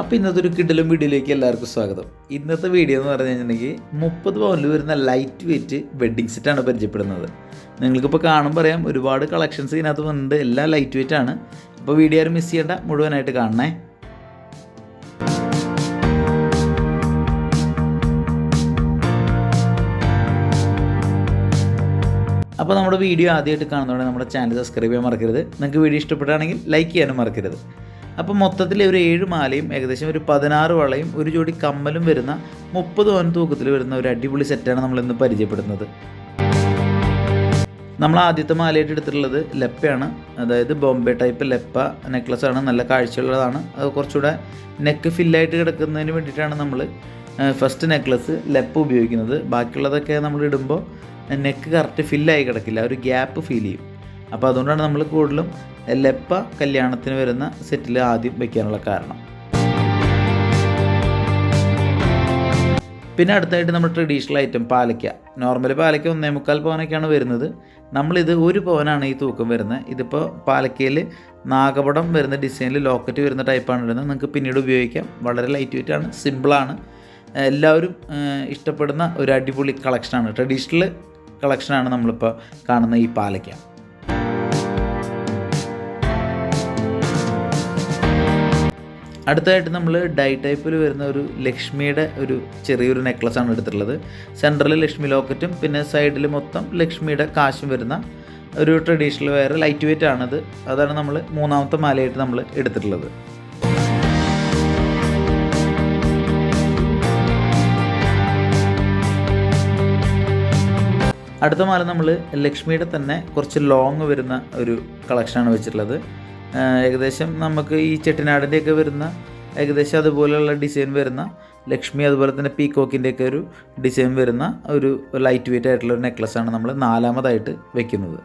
അപ്പോൾ ഇന്നത്തെ ഒരു കിടലും വീഡിയോയിലേക്ക് എല്ലാവർക്കും സ്വാഗതം. ഇന്നത്തെ വീഡിയോ എന്ന് പറഞ്ഞു കഴിഞ്ഞിട്ടുണ്ടെങ്കിൽ മുപ്പത് പവനിൽ വരുന്ന ലൈറ്റ് വെയിറ്റ് വെഡ്ഡിങ് സെറ്റാണ് പരിചയപ്പെടുന്നത്. നിങ്ങൾക്കിപ്പോൾ കാണുമ്പോൾ പറയാം ഒരുപാട് കളക്ഷൻസ് ഇതിനകത്ത് വന്നിട്ടുണ്ട്. എല്ലാം ലൈറ്റ് വെയിറ്റ് ആണ്. അപ്പോൾ വീഡിയോ ആരും മിസ് ചെയ്യേണ്ട മുഴുവനായിട്ട് കാണണേ. അപ്പോൾ നമ്മുടെ വീഡിയോ ആദ്യമായിട്ട് കാണുന്നതോടെ നമ്മുടെ ചാനൽ സബ്സ്ക്രൈബ് ചെയ്യാൻ മറക്കരുത്. നിങ്ങൾക്ക് വീഡിയോ ഇഷ്ടപ്പെടുകയാണെങ്കിൽ ലൈക്ക് ചെയ്യാനും മറക്കരുത്. അപ്പോൾ മൊത്തത്തിൽ ഒരു ഏഴ് മാലയും ഏകദേശം ഒരു പതിനാറ് വളയും ഒരു ജോഡി കമ്മലും വരുന്ന മുപ്പത് വൻ തൂക്കത്തിൽ വരുന്ന ഒരു അടിപൊളി സെറ്റാണ് നമ്മൾ ഇന്ന് പരിചയപ്പെടുന്നത്. നമ്മൾ ആദ്യത്തെ മാലയായിട്ട് എടുത്തിട്ടുള്ളത് ലെപ്പയാണ്. അതായത് ബോംബെ ടൈപ്പ് ലെപ്പ നെക്ലസ് ആണ്. നല്ല കാഴ്ചയുള്ളതാണ്. അത് കുറച്ചുകൂടെ നെക്ക് ഫില്ലായിട്ട് കിടക്കുന്നതിന് വേണ്ടിയിട്ടാണ് നമ്മൾ ഫസ്റ്റ് നെക്ലസ് ലെപ്പ് ഉപയോഗിക്കുന്നത്. ബാക്കിയുള്ളതൊക്കെ നമ്മൾ ഇടുമ്പോൾ നെക്ക് കറക്റ്റ് ഫില്ലായി കിടക്കില്ല. ഒരു ഗ്യാപ്പ് ഫീൽ ചെയ്യും. അപ്പോൾ അതുകൊണ്ടാണ് നമ്മൾ കൂടുതലും ലെപ്പ കല്യാണത്തിന് വരുന്ന സെറ്റിൽ ആദ്യം വയ്ക്കാനുള്ള കാരണം. പിന്നെ അടുത്തായിട്ട് നമ്മൾ ട്രഡീഷണൽ ഐറ്റം പാലയ്ക്ക. നോർമൽ പാലയ്ക്ക ഒന്നേ മുക്കാൽ പവനൊക്കെയാണ് വരുന്നത്. നമ്മളിത് ഒരു പവനാണ് ഈ തൂക്കം വരുന്നത്. ഇതിപ്പോൾ പാലക്കയിൽ നാഗപടം വരുന്ന ഡിസൈനിൽ ലോക്കറ്റ് വരുന്ന ടൈപ്പാണ് വരുന്നത്. നിങ്ങൾക്ക് പിന്നീട് ഉപയോഗിക്കാം. വളരെ ലൈറ്റ് വെയിറ്റ് ആണ്. സിമ്പിളാണ് എല്ലാവരും ഇഷ്ടപ്പെടുന്ന ഒരു അടിപൊളി കളക്ഷനാണ് ട്രഡീഷണൽ കളക്ഷനാണ് നമ്മളിപ്പോൾ കാണുന്ന ഈ പാലയ്ക്ക. അടുത്തതായിട്ട് നമ്മൾ ഡൈ ടൈപ്പിൽ വരുന്ന ഒരു ലക്ഷ്മിയുടെ ഒരു ചെറിയൊരു നെക്ലസ് ആണ് എടുത്തിട്ടുള്ളത്. സെന്ററിൽ ലക്ഷ്മി ലോക്കറ്റും പിന്നെ സൈഡിൽ മൊത്തം ലക്ഷ്മിയുടെ കാശും വരുന്ന ഒരു ട്രഡീഷണൽ വെയർ ലൈറ്റ് വെയിറ്റ് ആണത്. അതാണ് നമ്മൾ മൂന്നാമത്തെ മാലയായിട്ട് നമ്മൾ എടുത്തിട്ടുള്ളത്. അടുത്ത മാല നമ്മൾ ലക്ഷ്മിയുടെ തന്നെ കുറച്ച് ലോങ് വരുന്ന ഒരു കളക്ഷനാണ് വെച്ചിട്ടുള്ളത്. ഏകദേശം നമുക്ക് ഈ ചെട്ടിനാടിന്റെയൊക്കെ വരുന്ന ഏകദേശം അതുപോലെയുള്ള ഡിസൈൻ വരുന്ന ലക്ഷ്മി അതുപോലെ തന്നെ പീക്കോക്കിന്റെയൊക്കെ ഒരു ഡിസൈൻ വരുന്ന ഒരു ലൈറ്റ് വെയിറ്റ് ആയിട്ടുള്ള ഒരു നെക്ലസ്സാണ് നമ്മൾ നാലാമതായിട്ട് വെക്കുന്നത്.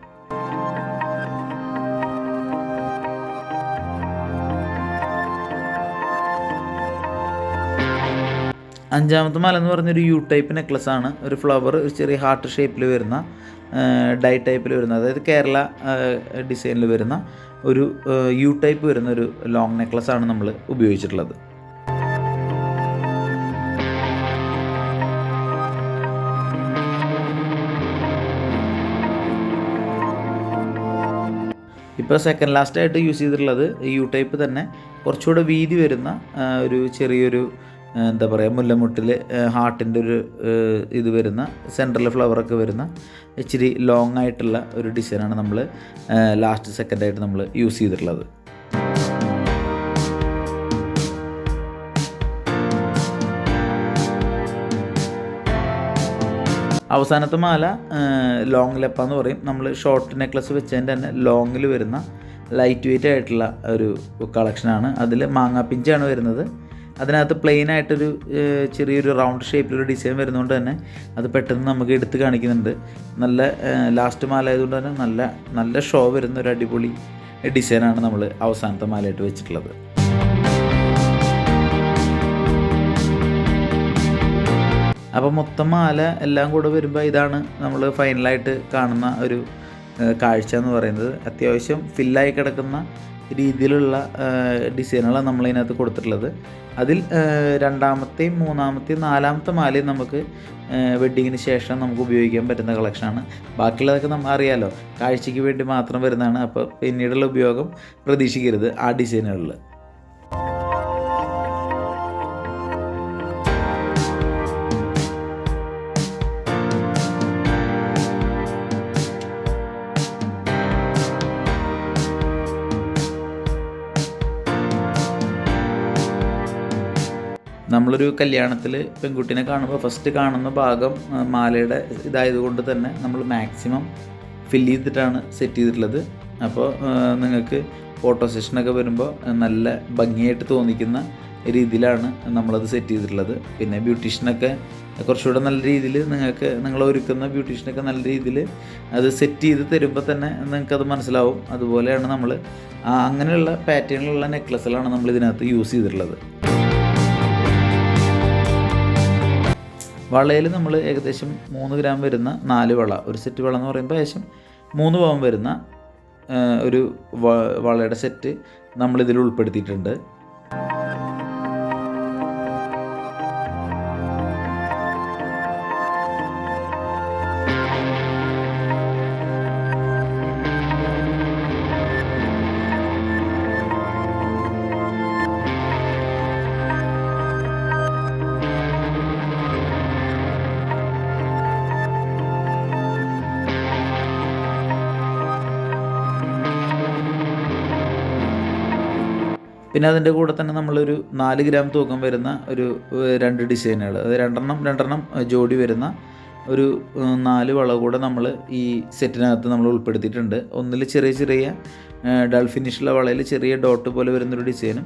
അഞ്ചാമത്തെ മല എന്ന് പറഞ്ഞൊരു യു ടൈപ്പ് നെക്ലസ് ആണ്. ഒരു ഫ്ലവർ ഒരു ചെറിയ ഹാർട്ട് ഷേപ്പിൽ വരുന്ന ഡൈ ടൈപ്പിൽ വരുന്ന അതായത് കേരള ഡിസൈനിൽ വരുന്ന ഒരു യു ടൈപ്പ് വരുന്ന ഒരു ലോങ് നെക്ലസ് ആണ് നമ്മൾ ഉപയോഗിച്ചിട്ടുള്ളത്. ഇപ്പോൾ സെക്കൻഡ് ലാസ്റ്റായിട്ട് യൂസ് ചെയ്തിട്ടുള്ളത് യു ടൈപ്പ് തന്നെ കുറച്ചുകൂടെ വീതി വരുന്ന ഒരു ചെറിയൊരു എന്താ പറയുക മുല്ലമുട്ടിൽ ഹാർട്ടിന്റെ ഒരു ഇത് വരുന്ന സെൻട്രൽ ഫ്ലവറൊക്കെ വരുന്ന ഇച്ചിരി ലോങ് ആയിട്ടുള്ള ഒരു ഡിസൈനാണ് നമ്മൾ ലാസ്റ്റ് സെക്കൻഡായിട്ട് നമ്മൾ യൂസ് ചെയ്തിട്ടുള്ളത്. അവസാനത്തെ മാല ലോങ് ലെപ്പ എന്ന് പറയും. നമ്മൾ ഷോർട്ട് നെക്ലസ് വെച്ചതിന്റെ തന്നെ ലോങ്ങിൽ വരുന്ന ലൈറ്റ് വെയിറ്റ് ആയിട്ടുള്ള ഒരു കളക്ഷനാണ് അതിൽ മാങ്ങാപ്പിഞ്ചാണ് വരുന്നത്. അതിനകത്ത് പ്ലെയിൻ ആയിട്ടൊരു ചെറിയൊരു റൗണ്ട് ഷേപ്പിലൊരു ഡിസൈൻ വരുന്നതുകൊണ്ട് തന്നെ അത് പെട്ടെന്ന് നമുക്ക് എടുത്ത് കാണിക്കുന്നുണ്ട്. നല്ല ലാസ്റ്റ് മാല ആയതുകൊണ്ട് തന്നെ നല്ല നല്ല ഷോ വരുന്ന ഒരു അടിപൊളി ഡിസൈനാണ് നമ്മൾ അവസാനത്തെ മാലയായിട്ട് വെച്ചിട്ടുള്ളത്. അപ്പോൾ മൊത്തം മാല എല്ലാം കൂടെ വരുമ്പോൾ ഇതാണ് നമ്മൾ ഫൈനലായിട്ട് കാണുന്ന ഒരു കാഴ്ച എന്ന് പറയുന്നത്. അത്യാവശ്യം ഫില്ലായി കിടക്കുന്ന രീതിയിലുള്ള ഡിസൈനുകളാണ് നമ്മളതിനകത്ത് കൊടുത്തിട്ടുള്ളത്. അതിൽ രണ്ടാമത്തെയും മൂന്നാമത്തെയും നാലാമത്തെ മാലയും നമുക്ക് വെഡ്ഡിങ്ങിന് ശേഷം നമുക്ക് ഉപയോഗിക്കാൻ പറ്റുന്ന കളക്ഷനാണ് ബാക്കിയുള്ളതൊക്കെ നമ്മൾ അറിയാലോ. കാഴ്ചയ്ക്ക് വേണ്ടി മാത്രം വരുന്നതാണ്. അപ്പോൾ പിന്നീടുള്ള ഉപയോഗം പ്രതീക്ഷിക്കരുത് ആ ഡിസൈനുകളിൽ നമ്മളൊരു കല്യാണത്തിൽ പെൺകുട്ടീനെ കാണുമ്പോൾ ഫസ്റ്റ് കാണുന്ന ഭാഗം മാലയുടെ ഇതായതുകൊണ്ട് തന്നെ നമ്മൾ മാക്സിമം ഫില്ല് ചെയ്തിട്ടാണ് സെറ്റ് ചെയ്തിട്ടുള്ളത്. അപ്പോൾ നിങ്ങൾക്ക് ഫോട്ടോ സെഷനൊക്കെ വരുമ്പോൾ നല്ല ഭംഗിയായിട്ട് തോന്നിക്കുന്ന രീതിയിലാണ് നമ്മളത് സെറ്റ് ചെയ്തിട്ടുള്ളത്. പിന്നെ ബ്യൂട്ടീഷ്യനൊക്കെ കുറച്ചുകൂടെ നല്ല രീതിയിൽ നിങ്ങൾക്ക് നിങ്ങൾ ഒരുക്കുന്ന ബ്യൂട്ടീഷ്യനൊക്കെ നല്ല രീതിയിൽ അത് സെറ്റ് ചെയ്ത് തരുമ്പോൾ തന്നെ നിങ്ങൾക്കത് മനസ്സിലാവും. അതുപോലെയാണ് നമ്മൾ അങ്ങനെയുള്ള പാറ്റേണിലുള്ള നെക്ലസ്സുകളാണ് നമ്മൾ ഇതിനകത്ത് യൂസ് ചെയ്തിട്ടുള്ളത്. വളയിൽ നമ്മൾ ഏകദേശം മൂന്ന് ഗ്രാം വരുന്ന നാല് വള ഒരു സെറ്റ് വള എന്ന് പറയുമ്പോൾ ഏകദേശം മൂന്ന് പവൻ വരുന്ന ഒരു വളയുടെ സെറ്റ് നമ്മളിതിൽ ഉൾപ്പെടുത്തിയിട്ടുണ്ട്. പിന്നെ അതിന്റെ കൂടെ തന്നെ നമ്മളൊരു നാല് ഗ്രാം തൂക്കം വരുന്ന ഒരു രണ്ട് ഡിസൈനുകൾ. അത് രണ്ടെണ്ണം രണ്ടെണ്ണം ജോഡി വരുന്ന ഒരു നാല് വള കൂടെ നമ്മൾ ഈ സെറ്റിനകത്ത് നമ്മൾ ഉൾപ്പെടുത്തിയിട്ടുണ്ട്. ഒന്നിൽ ചെറിയ ചെറിയ ഡൾ ഫിനിഷുള്ള വളയിൽ ചെറിയ ഡോട്ട് പോലെ വരുന്നൊരു ഡിസൈനും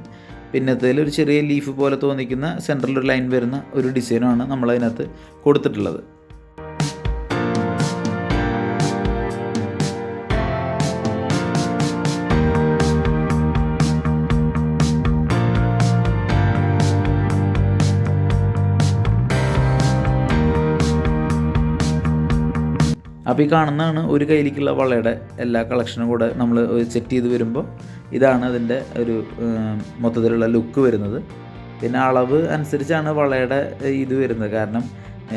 പിന്നത്തേൽ ഒരു ചെറിയ ലീഫ് പോലെ തോന്നിക്കുന്ന സെന്ററിൽ ഒരു ലൈൻ വരുന്ന ഒരു ഡിസൈനുമാണ് നമ്മളതിനകത്ത് കൊടുത്തിട്ടുള്ളത്. അപ്പോൾ ഈ കാണുന്നതാണ് ഒരു കയ്യിലേക്കുള്ള വളയുടെ എല്ലാ കളക്ഷനും കൂടെ നമ്മൾ സെറ്റ് ചെയ്ത് വരുമ്പോൾ ഇതാണ് അതിന്റെ ഒരു മൊത്തത്തിലുള്ള ലുക്ക് വരുന്നത്. പിന്നെ അളവ് അനുസരിച്ചാണ് വളയുടെ ഇത് വരുന്നത്. കാരണം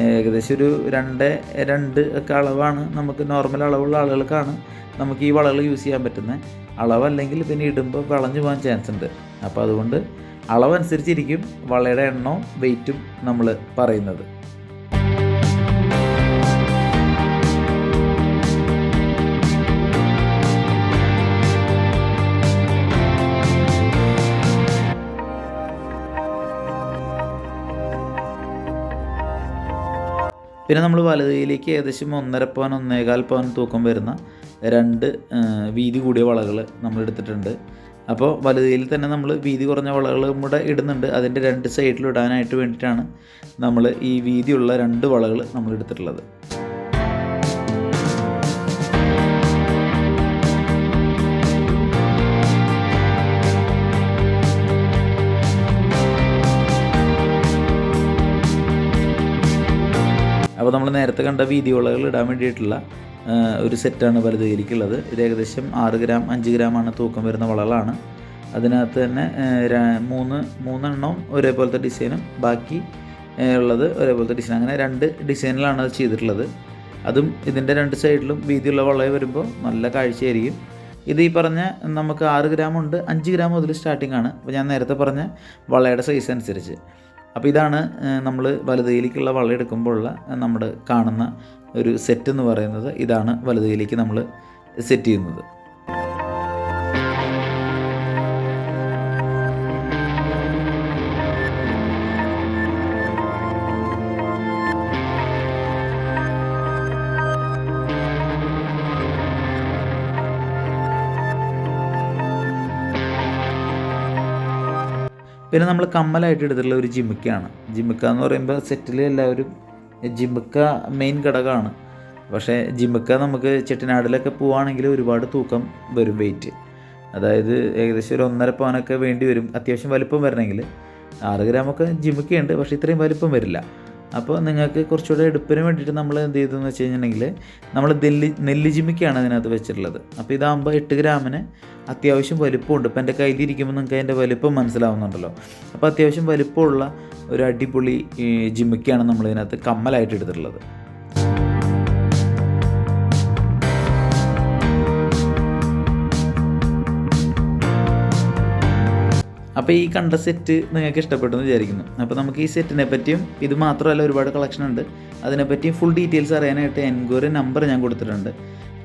ഏകദേശം ഒരു രണ്ട് രണ്ട് ഒക്കെ അളവാണ് നമുക്ക് നോർമൽ അളവുള്ള ആളുകൾക്കാണ് നമുക്ക് ഈ വളകൾ യൂസ് ചെയ്യാൻ പറ്റുന്നത് അളവല്ലെങ്കിൽ പിന്നെ ഇടുമ്പോൾ വളഞ്ഞു പോകാൻ ചാൻസ് ഉണ്ട്. അപ്പോൾ അതുകൊണ്ട് അളവനുസരിച്ചിരിക്കും വളയുടെ എണ്ണവും വെയിറ്റും നമ്മൾ പറയുന്നത്. പിന്നെ നമ്മൾ വലതയിലേക്ക് ഏകദേശം ഒന്നര പവൻ ഒന്നേകാൽ പവൻ തൂക്കം വരുന്ന രണ്ട് വീതി കൂടിയ വളകൾ നമ്മൾ എടുത്തിട്ടുണ്ട്. അപ്പോൾ വലുതയിൽ തന്നെ നമ്മൾ വീതി കുറഞ്ഞ വളകളും കൂടെ ഇടുന്നുണ്ട്. അതിന്റെ രണ്ട് സൈഡിൽ ഇടാനായിട്ട് വേണ്ടിയിട്ടാണ് നമ്മൾ ഈ വീതിയുള്ള രണ്ട് വളകൾ നമ്മൾ എടുത്തിട്ടുള്ളത്. അപ്പോൾ നമ്മൾ നേരത്തെ കണ്ട വീതി വളകൾ ഇടാൻ വേണ്ടിയിട്ടുള്ള ഒരു സെറ്റാണ് വലുതയിലേക്കുള്ളത് ഇത് ഏകദേശം ആറ് ഗ്രാം അഞ്ച് ഗ്രാമാണ് തൂക്കം വരുന്ന വളകളാണ്. അതിനകത്ത് തന്നെ മൂന്ന് മൂന്നെണ്ണവും ഒരേപോലത്തെ ഡിസൈനും ബാക്കി ഉള്ളത് ഒരേപോലത്തെ ഡിസൈൻ അങ്ങനെ രണ്ട് ഡിസൈനിലാണ് അത് ചെയ്തിട്ടുള്ളത്. അതും ഇതിന്റെ രണ്ട് സൈഡിലും വീതിയുള്ള വളയെ വരുമ്പോൾ നല്ല കാഴ്ചയായിരിക്കും. ഇത് ഈ പറഞ്ഞ നമുക്ക് ആറ് ഗ്രാം ഉണ്ട് അഞ്ച് ഗ്രാം മുതൽ സ്റ്റാർട്ടിംഗ് ആണ്. അപ്പോൾ ഞാൻ നേരത്തെ പറഞ്ഞ വളയുടെ സൈസ് അനുസരിച്ച്. അപ്പോൾ ഇതാണ് നമ്മൾ വലതുകൈയിലേക്കുള്ള വള എടുക്കുമ്പോഴുള്ള നമ്മൾ കാണുന്ന ഒരു സെറ്റ് എന്ന് പറയുന്നത്. ഇതാണ് വലതുകൈയിലേക്ക് നമ്മൾ സെറ്റ് ചെയ്യുന്നത്. പിന്നെ നമ്മൾ കമ്മലായിട്ട് എടുത്തിട്ടുള്ള ഒരു ജിമിക്കയാണ് ജിമിക്ക എന്ന് പറയുമ്പോൾ സെറ്റിൽ എല്ലാവരും ജിമിക്ക മെയിൻ ഘടകമാണ്. പക്ഷേ ജിമിക്ക നമുക്ക് ചെട്ടിനാടിലൊക്കെ പോവുകയാണെങ്കിൽ ഒരുപാട് തൂക്കം വരും വെയിറ്റ് അതായത് ഏകദേശം ഒരു ഒന്നര പവനൊക്കെ വേണ്ടി വരും. അത്യാവശ്യം വലിപ്പം വരണമെങ്കിൽ ആറ് ഗ്രാമൊക്കെ ജിമിക്കയുണ്ട് പക്ഷേ ഇത്രയും വലിപ്പം വരില്ല. അപ്പോൾ നിങ്ങൾക്ക് കുറച്ചുകൂടെ എടുപ്പിന് വേണ്ടിയിട്ട് നമ്മൾ എന്ത് ചെയ്തെന്ന് വെച്ച് കഴിഞ്ഞിട്ടുണ്ടെങ്കിൽ നമ്മൾ നെല്ലി നെല്ലിജിമിക്കാണ് അതിനകത്ത് വെച്ചിട്ടുള്ളത്. അപ്പോൾ ഇതാകുമ്പോൾ എട്ട് ഗ്രാമിന് അത്യാവശ്യം വലിപ്പമുണ്ട്. ഇപ്പോൾ എന്റെ കയ്യിലിരിക്കുമ്പോൾ നിങ്ങൾക്ക് അതിന്റെ വലിപ്പം മനസ്സിലാവുന്നുണ്ടല്ലോ. അപ്പോൾ അത്യാവശ്യം വലിപ്പമുള്ള ഒരു അടിപൊളി ജിമ്മിക്കാണ് നമ്മൾ ഇതിനകത്ത് കമ്മലായിട്ട് എടുത്തിട്ടുള്ളത്. അപ്പോൾ ഈ കണ്ട സെറ്റ് നിങ്ങൾക്ക് ഇഷ്ടപ്പെട്ടു എന്ന് വിചാരിക്കുന്നു. അപ്പോൾ നമുക്ക് ഈ സെറ്റിനെ പറ്റിയും ഇത് മാത്രമല്ല ഒരുപാട് കളക്ഷൻ ഉണ്ട്. അതിനെപ്പറ്റിയും ഫുൾ ഡീറ്റെയിൽസ് അറിയാനായിട്ട് എൻക്വയറി നമ്പർ ഞാൻ കൊടുത്തിട്ടുണ്ട്.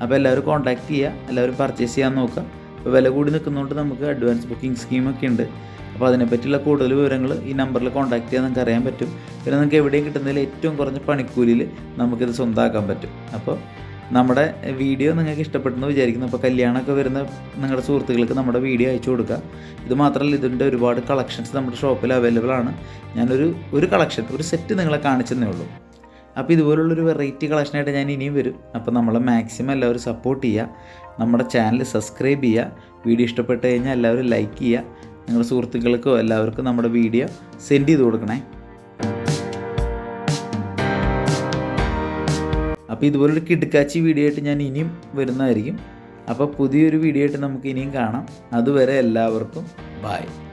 അപ്പോൾ എല്ലാവരും കോൺടാക്ട് ചെയ്യുക എല്ലാവരും പർച്ചേസ് ചെയ്യാൻ നോക്കുക. അപ്പോൾ വില കൂടി നിൽക്കുന്നതുകൊണ്ട് നമുക്ക് അഡ്വാൻസ് ബുക്കിംഗ് സ്കീമൊക്കെ ഉണ്ട്. അപ്പോൾ അതിനെപ്പറ്റിയുള്ള കൂടുതൽ വിവരങ്ങൾ ഈ നമ്പറിൽ കോൺടാക്ട് ചെയ്യാൻ നിങ്ങൾക്ക് അറിയാൻ പറ്റും. പിന്നെ നിങ്ങൾക്ക് എവിടെയും കിട്ടുന്നതിൽ ഏറ്റവും കുറഞ്ഞ പണിക്കൂലിയിൽ നമുക്കിത് സ്വന്തമാക്കാൻ പറ്റും. അപ്പോൾ നമ്മുടെ വീഡിയോ നിങ്ങൾക്ക് ഇഷ്ടപ്പെട്ടെന്ന് വിചാരിക്കുന്നു. അപ്പോൾ കല്യാണമൊക്കെ വരുന്ന നിങ്ങളുടെ സുഹൃത്തുക്കൾക്ക് നമ്മുടെ വീഡിയോ അയച്ചു കൊടുക്കുക ഇത് മാത്രമല്ല ഇതിന്റെ ഒരുപാട് കളക്ഷൻസ് നമ്മുടെ ഷോപ്പിൽ അവൈലബിൾ ആണ്. ഞാനൊരു ഒരു കളക്ഷൻ ഒരു സെറ്റ് നിങ്ങളെ കാണിച്ചെന്നേ ഉള്ളൂ. അപ്പോൾ ഇതുപോലുള്ളൊരു വെറൈറ്റി കളക്ഷനായിട്ട് ഞാൻ ഇനിയും വരും. അപ്പോൾ നമ്മളെ മാക്സിമം എല്ലാവരും സപ്പോർട്ട് ചെയ്യുക. നമ്മുടെ ചാനൽ സബ്സ്ക്രൈബ് ചെയ്യുക. വീഡിയോ ഇഷ്ടപ്പെട്ട് കഴിഞ്ഞാൽ എല്ലാവരും ലൈക്ക് ചെയ്യുക. നിങ്ങളുടെ സുഹൃത്തുക്കൾക്കോ എല്ലാവർക്കും നമ്മുടെ വീഡിയോ സെൻഡ് ചെയ്ത് കൊടുക്കണേ. അപ്പോൾ ഇതുപോലൊരു കിടുക്കാച്ചി വീഡിയോ ആയിട്ട് ഞാൻ ഇനിയും വരുന്നതായിരിക്കും. അപ്പോൾ പുതിയൊരു വീഡിയോ ആയിട്ട് നമുക്ക് ഇനിയും കാണാം. അതുവരെ എല്ലാവർക്കും ബായ്